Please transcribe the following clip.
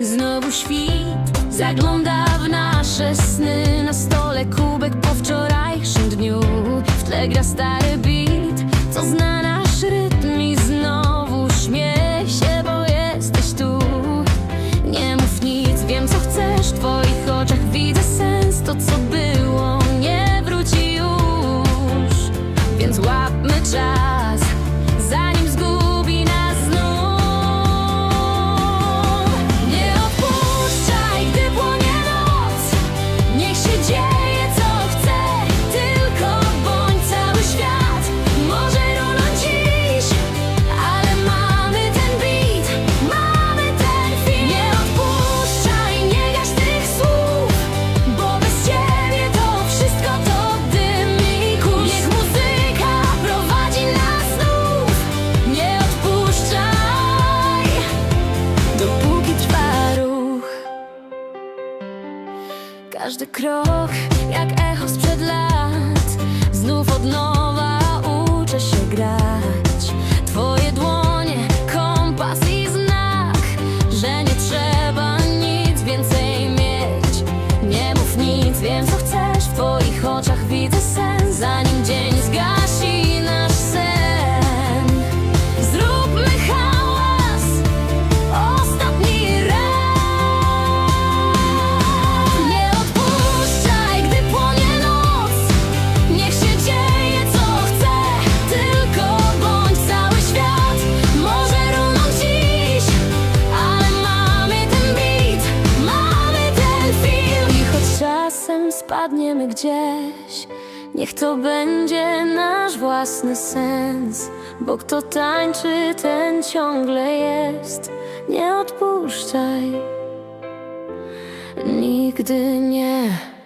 Znowu świt zagląda w nasze sny. Na stole kubek po wczorajszym dniu. W tle gra stary beat, każdy krok jak echo sprzed lat. Znów od nowa uczę się grać. Twoje dłonie, kompas i znak Że nie trzeba nic więcej mieć. Nie mów nic, wiem co chcesz. W twoich oczach widzę sens Zanim dzień spadniemy gdzieś. Niech to będzie nasz własny sens Bo kto tańczy, ten ciągle jest. Nie odpuszczaj. Nigdy nie Nie